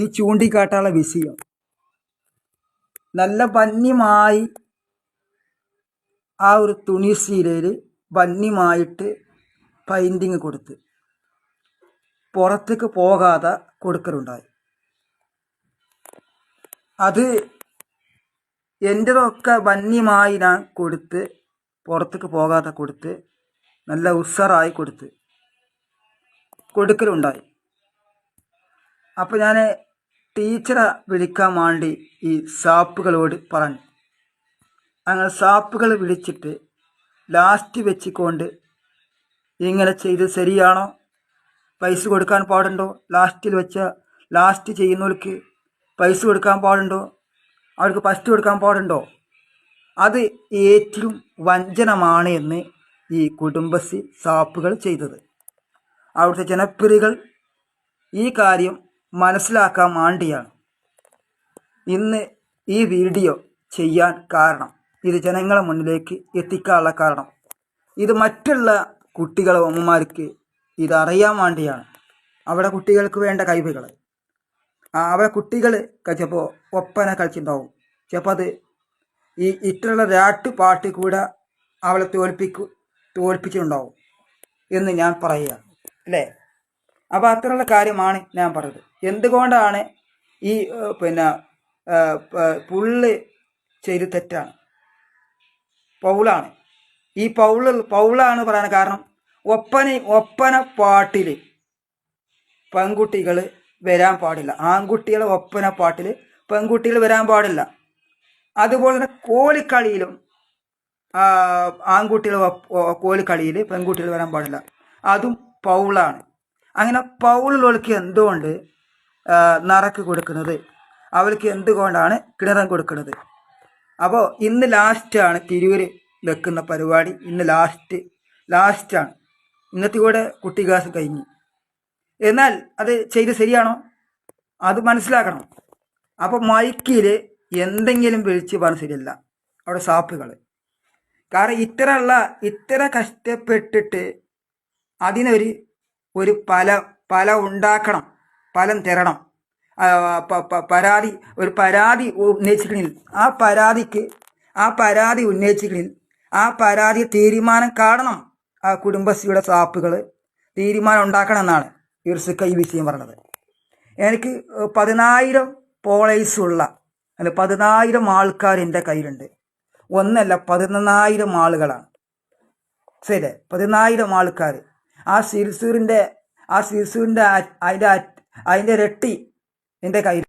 ഈ ചൂണ്ടിക്കാട്ടാനുള്ള വിഷയം. നല്ല ഭംഗിമായി ആ ഒരു തുണി ശീലയിൽ ഭംഗിമായിട്ട് പെയിന്റിങ് കൊടുത്ത് പുറത്തേക്ക് പോകാതെ കൊടുക്കലുണ്ടായി. അത് എന്റെതൊക്കെ ഭംഗിമായി ഞാൻ കൊടുത്ത് പുറത്തേക്ക് പോകാതെ കൊടുത്ത് നല്ല ഉസറായി കൊടുത്ത് കൊടുക്കലുണ്ടായി. അപ്പോൾ ഞാൻ ടീച്ചറെ വിളിക്കാൻ വേണ്ടി ഈ സാപ്പുകളോട് പറഞ്ഞു. അങ്ങനെ സാപ്പുകൾ വിളിച്ചിട്ട് ലാസ്റ്റ് വെച്ചിക്കൊണ്ട് ഇങ്ങനെ ചെയ്ത് ശരിയാണോ? പൈസ കൊടുക്കാൻ പാടുണ്ടോ? ലാസ്റ്റിൽ വെച്ച ലാസ്റ്റ് ചെയ്യുന്നവർക്ക് പൈസ കൊടുക്കാൻ പാടുണ്ടോ? അവർക്ക് ഫസ്റ്റ് കൊടുക്കാൻ പാടുണ്ടോ? അത് ഏറ്റവും വഞ്ചനമാണ് എന്ന് ഈ കുടുംബശ്രീ സാപ്പുകൾ ചെയ്തത്. അവിടുത്തെ ജനപ്രിയകൾ ഈ കാര്യം മനസ്സിലാക്കാൻ വേണ്ടിയാണ് ഇന്ന് ഈ വീഡിയോ ചെയ്യാൻ കാരണം ഇത് ജനങ്ങളെ മുന്നിലേക്ക് എത്തിക്കാനുള്ള കാരണം. ഇത് മറ്റുള്ള കുട്ടികളെ അമ്മമാർക്ക് ഇതറിയാൻ വേണ്ടിയാണ്. അവിടെ കുട്ടികൾക്ക് വേണ്ട കഴിവുകൾ. അവിടെ കുട്ടികൾ ചിലപ്പോൾ ഒപ്പന കളിച്ചിട്ടുണ്ടാവും. ചിലപ്പോൾ അത് ഈ ഇറ്റുള്ള രാട്ട് പാട്ട് കൂടെ അവളെ തോൽപ്പിക്കു തോൽപ്പിച്ചിട്ടുണ്ടാവും എന്ന് ഞാൻ പറയുക അല്ലേ? അപ്പോൾ അത്തരമുള്ള കാര്യമാണ് ഞാൻ പറഞ്ഞത്. എന്തുകൊണ്ടാണ് ഈ പിന്നെ പുള്ള് ചെയ്ത് തെറ്റാണ്? പൗളാണ്. ഈ പൗൾ പൗളാണ് പറയാൻ കാരണം ഒപ്പന ഒപ്പന പാട്ടിൽ പെൺകുട്ടികൾ വരാൻ പാടില്ല. ആൺകുട്ടികളെ ഒപ്പന പാട്ടിൽ പെൺകുട്ടികൾ വരാൻ പാടില്ല. അതുപോലെ തന്നെ കോലിക്കളിയിലും ആൺകുട്ടികൾ കോലിക്കളിയിൽ പെൺകുട്ടികൾ വരാൻ പാടില്ല. അതും പൗളാണ്. അങ്ങനെ പൗളുള്ളവർക്ക് എന്തുകൊണ്ട് നറക്ക് കൊടുക്കുന്നത്? അവൾക്ക് എന്തുകൊണ്ടാണ് കിണറം കൊടുക്കുന്നത്? അപ്പോൾ ഇന്ന് ലാസ്റ്റാണ് തിരൂര് വെക്കുന്ന പരിപാടി. ഇന്ന് ലാസ്റ്റ് ലാസ്റ്റാണ് ഇന്നത്തെ കൂടെ കുട്ടികാസം കഴിഞ്ഞു. എന്നാൽ അത് ചെയ്ത് ശരിയാണോ? അത് മനസ്സിലാക്കണം. അപ്പോൾ മൈക്കിൽ എന്തെങ്കിലും വിളിച്ച് പറഞ്ഞ് ശരിയല്ല. അവിടെ സാപ്പുകൾ കാരണം ഇത്രയുള്ള ഇത്ര കഷ്ടപ്പെട്ടിട്ട് അതിനൊരു ഒരു പല പല ഉണ്ടാക്കണം ഫലം തരണം. പരാതി ഒരു പരാതി ഉന്നയിച്ചിരിക്കണിൽ ആ പരാതിക്ക് ആ പരാതി ഉന്നയിച്ചിരിക്കണിൽ ആ പരാതി തീരുമാനം കാണണം ആ കുടുംബശ്രീയുടെ സാപ്പുകൾ തീരുമാനം ഉണ്ടാക്കണം എന്നാണ് ഇർസുക്ക ഈ വിഷയം പറഞ്ഞത്. എനിക്ക് പതിനായിരം പോളേഴ്സ് ഉള്ള അല്ല പതിനായിരം ആൾക്കാർ എന്റെ കയ്യിലുണ്ട്. ഒന്നല്ല പതിനൊന്നായിരം ആളുകളാണ്. ശരി പതിനായിരം ആൾക്കാർ ആ സിർസൂറിന്റെ ആ സിർസൂറിന്റെ അതിന്റെ അതിന്റെ ഇരട്ടി എന്റെ കയ്യിൽ